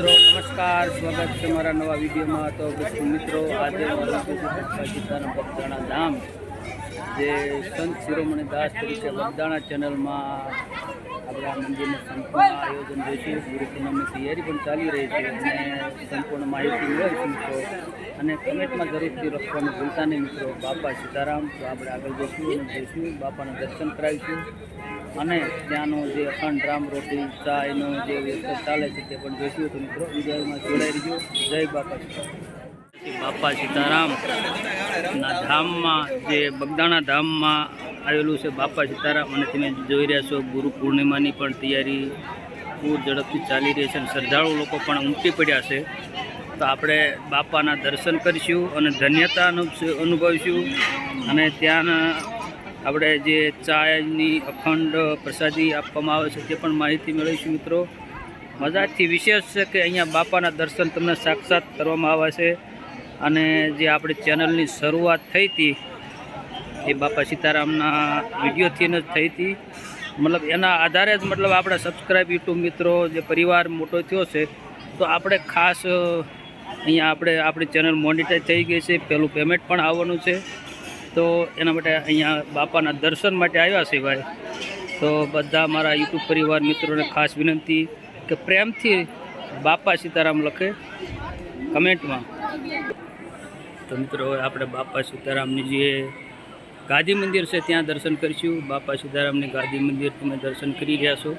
મિત્રો, નમસ્કાર, સ્વાગત છે મારા નવા વિડીયોમાં. તો મિત્રો, આજે છે બાપા બગદાણા ધામ જે સંત શિરોમણી દાસ તરીકે બગદાણા ચેનલમાં આપણે આ મંદિરનું સંપૂર્ણ આયોજન જોઈશું ગુરુ પૂનમની તૈયારી પણ ચાલી રહી છે અને સંપૂર્ણ માહિતી મેળવીશું મિત્રો. અને કમેન્ટમાં જરૂરથી લખવાનું ભૂલતા નહીં મિત્રો. બાપા સીતારામ, તો આપણે આગળ જઈશું અને જઈશું. બાપાના દર્શન કરાવીશું. અને ત્યાંનો જે અખંડ રામ રોટી ચા એનો જે વ્યવસ્થા ચાલે છે તે પણ જોઈશું તો મિત્રો. વિડીયોમાં જોડાઈ રહ્યો જય બાપા બાપા સીતારામ. ના ધામમાં જે બગદાણા ધામમાં આવેલું છે બાપા સીતારામ અને તમે જોઈ રહ્યા છો ગુરુ પૂર્ણિમાની પણ તૈયારી પૂર ઝડપથી ચાલી રહી છે અને શ્રદ્ધાળુ લોકો પણ ઉમટી પડ્યા છે. તો આપણે બાપાના દર્શન કરીશું અને ધન્યતા અનુભવીશું અને ત્યાંના આપણે જે ચાની અખંડ પ્રસાદી આપવામાં આવે છે તે પણ માહિતી મેળવીશું મિત્રો. મજાથી વિશેષ છે કે અહીંયા બાપાના દર્શન તમને સાક્ષાત કરવામાં આવે છે. અને જે આપણી ચેનલની શરૂઆત થઈ હતી, એ બાપા સીતારામના વિડીયોથી જ થઈ હતી. મતલબ એના આધારે જ મતલબ આપણા સબસ્ક્રાઈબ યુટ્યુબ મિત્રો, જે પરિવાર મોટો થયો છે, તો આપણે ખાસ, અહીંયા આપણે, આપણી ચેનલ મોનિટાઈઝ થઈ ગઈ છે. પહેલું પેમેન્ટ પણ આવવાનું છે. તો એના માટે અહીંયા બાપાના દર્શન માટે આવ્યા છે ભાઈ. તો બધા મારા યુટ્યુબ પરિવાર મિત્રોને ખાસ વિનંતી કે પ્રેમથી બાપા સીતારામ લખે કમેન્ટમાં. તો મિત્રો આપણે બાપા સીતારામની જે ગાંધી મંદિર છે, ત્યાં દર્શન કરીશું. બાપા સીતારામની ગાંધી મંદિર તમે દર્શન કરી રહ્યા છો.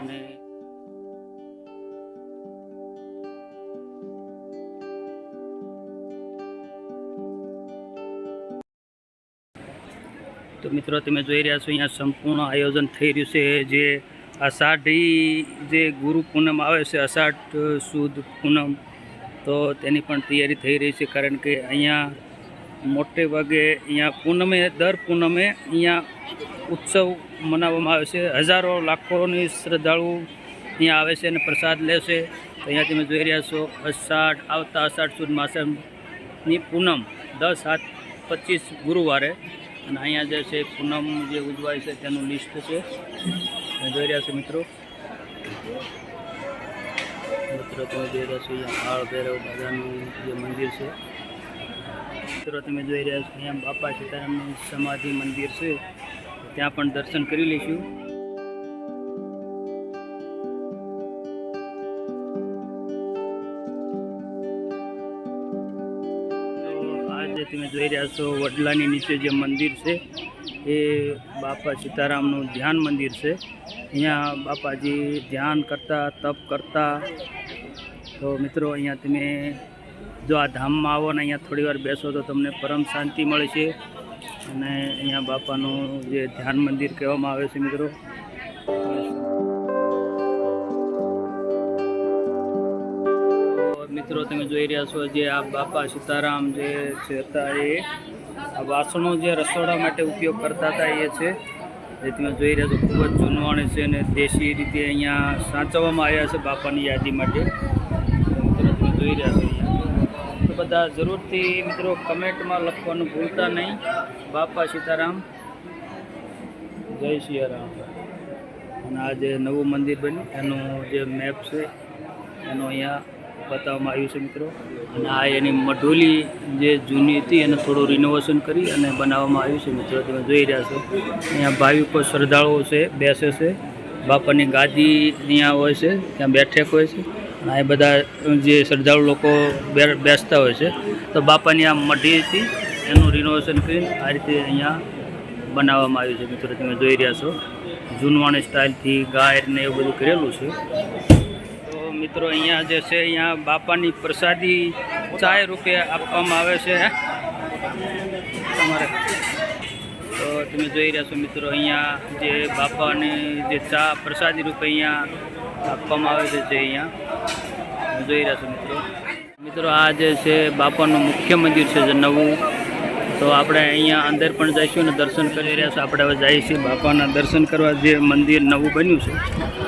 અને તો મિત્રો તમે જોઈ રહ્યા છો, અહીંયા સંપૂર્ણ આયોજન થઈ રહ્યું છે. જે અષાઢી જે ગુરુ પૂનમ આવે છે અષાઢ સુદ પૂનમ, તો તેની પણ તૈયારી થઈ રહી છે. કારણ કે અહીંયા મોટે ભાગે અહીંયા પૂનમે, દર પૂનમે અહીંયા ઉત્સવ મનાવવામાં આવે છે. હજારો લાખોની શ્રદ્ધાળુ અહીંયા આવે છે અને પ્રસાદ લે છે. અહીંયા તમે જોઈ રહ્યા છો અષાઢ આવતા અષાઢ સુદ માસની પૂનમ દસ સાત પચીસ ગુરુવારે અને અહીંયા જે છે પૂનમ જે ઉજવાય છે તેનું લિસ્ટ છે. જોઈ રહ્યા છો મિત્રો. મિત્રો, તમે જોઈ રહ્યા છો અહીંયા હાળ ભૈરવ દાદાનું જે મંદિર છે. મિત્રો, તમે જોઈ રહ્યા છો અહીંયા બાપા સીતારામનું સમાધિ મંદિર છે. ત્યાં પણ દર્શન કરી લઈશું. જોઈ રહ્યા છો, વડલાની નીચે જે મંદિર છે, એ બાપા સીતારામનું ધ્યાન મંદિર છે. અહીંયા બાપાજી ધ્યાન કરતા, તપ કરતા. તો મિત્રો, અહીંયા તમે જો આ ધામમાં આવો ને અહીંયા થોડી વાર બેસો તો તમને પરમ શાંતિ મળે છે. અને અહીંયા બાપાનું જે ધ્યાન મંદિર કહેવામાં આવે છે મિત્રો. મિત્રો, તમે જોઈ રહ્યા છો જે આ બાપા સીતારામ જે હતા એ આ વાસણો જે રસોડા માટે ઉપયોગ કરતા હતા એ છે. જે તમે જોઈ રહ્યા છો, ખૂબ જ જૂનવાણી છે અને દેશી રીતે અહીંયા સાચવવામાં આવ્યા છે બાપાની યાદી માટે. મિત્રો, તમે જોઈ રહ્યા છો અહીંયા. તો બધા જરૂરથી મિત્રો કમેન્ટમાં લખવાનું ભૂલતા નહીં. બાપા સીતારામ, જય સિયારામ. અને આ જે નવું મંદિર બન્યું, એનું જે મેપ છે, એનો અહીંયા બતાવવામાં આવ્યું છે મિત્રો. અને આ એની મઢોલી જે જૂની હતી એને થોડું રિનોવેશન કરી અને બનાવવામાં આવ્યું છે મિત્રો. તમે જોઈ રહ્યા છો. અહીંયા ભાવિકો શ્રદ્ધાળુઓ છે, બેસે છે. બાપાની ગાદી અહીંયા હોય છે, ત્યાં બેઠક હોય છે. અને આ બધા જે શ્રદ્ધાળુ લોકો બેસતા હોય છે. તો બાપાની આ મઢી હતી, એનું રિનોવેશન કરીને આ રીતે અહીંયા બનાવવામાં આવ્યું છે મિત્રો. તમે જોઈ રહ્યા છો. જૂનવાણી સ્ટાઇલથી ગાય ને એવું બધું કરેલું છે. મિત્રો, અહીંયા જે છે, અહીંયા બાપાની પ્રસાદી ચાય રૂપે આપવામાં આવે છે તમારે. તો તમે જોઈ રહ્યા છો મિત્રો, અહીંયા જે બાપાની જે ચા પ્રસાદી રૂપે અહીંયા આપવામાં આવે છે, જે અહીંયા. જોઈ રહ્યા છો મિત્રો. મિત્રો, આ જે છે, બાપાનું મુખ્ય મંદિર છે, જે નવું તો આપણે અહીંયા અંદર પણ જઈશું અને દર્શન કરી રહ્યા છીએ. આપણે હવે જઈશું બાપાના દર્શન કરવા જે મંદિર નવું બન્યું છે,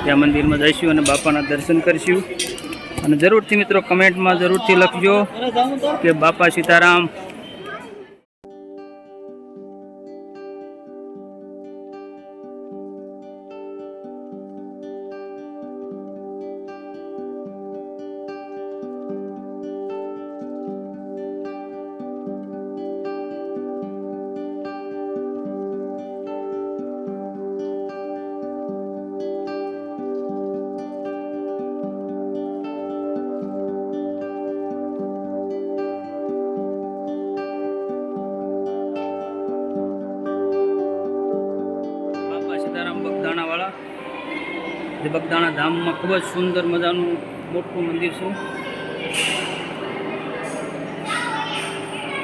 ત્યાં મંદિરમાં જઈશું અને બાપાના દર્શન કરીશું. અને જરૂરથી મિત્રો કમેન્ટમાં જરૂરથી લખજો કે બાપા સીતારામ બગદાણા ધામમાં ખૂબ જ સુંદર મજાનું મોટું મંદિર છે.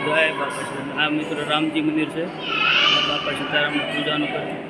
જય બાપા આ મિત્ર રામજી મંદિર છે. બાપા સીતારામની પૂજાનું કરે.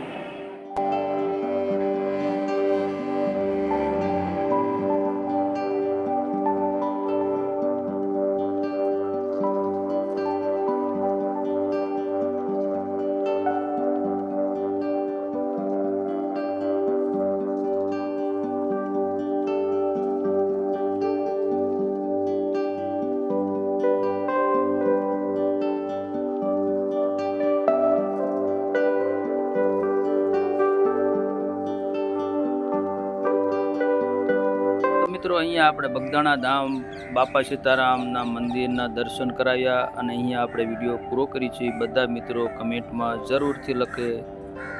અહીંયા આપણે બગદાણા ધામ, બાપા સીતારામના મંદિરના દર્શન કરાવ્યા અને અહીંયા આપણે વીડિયો પૂરો કરી છે. બધા મિત્રો કમેન્ટમાં જરૂરથી લખે.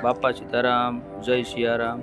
બાપા સીતારામ, જય સિયારામ.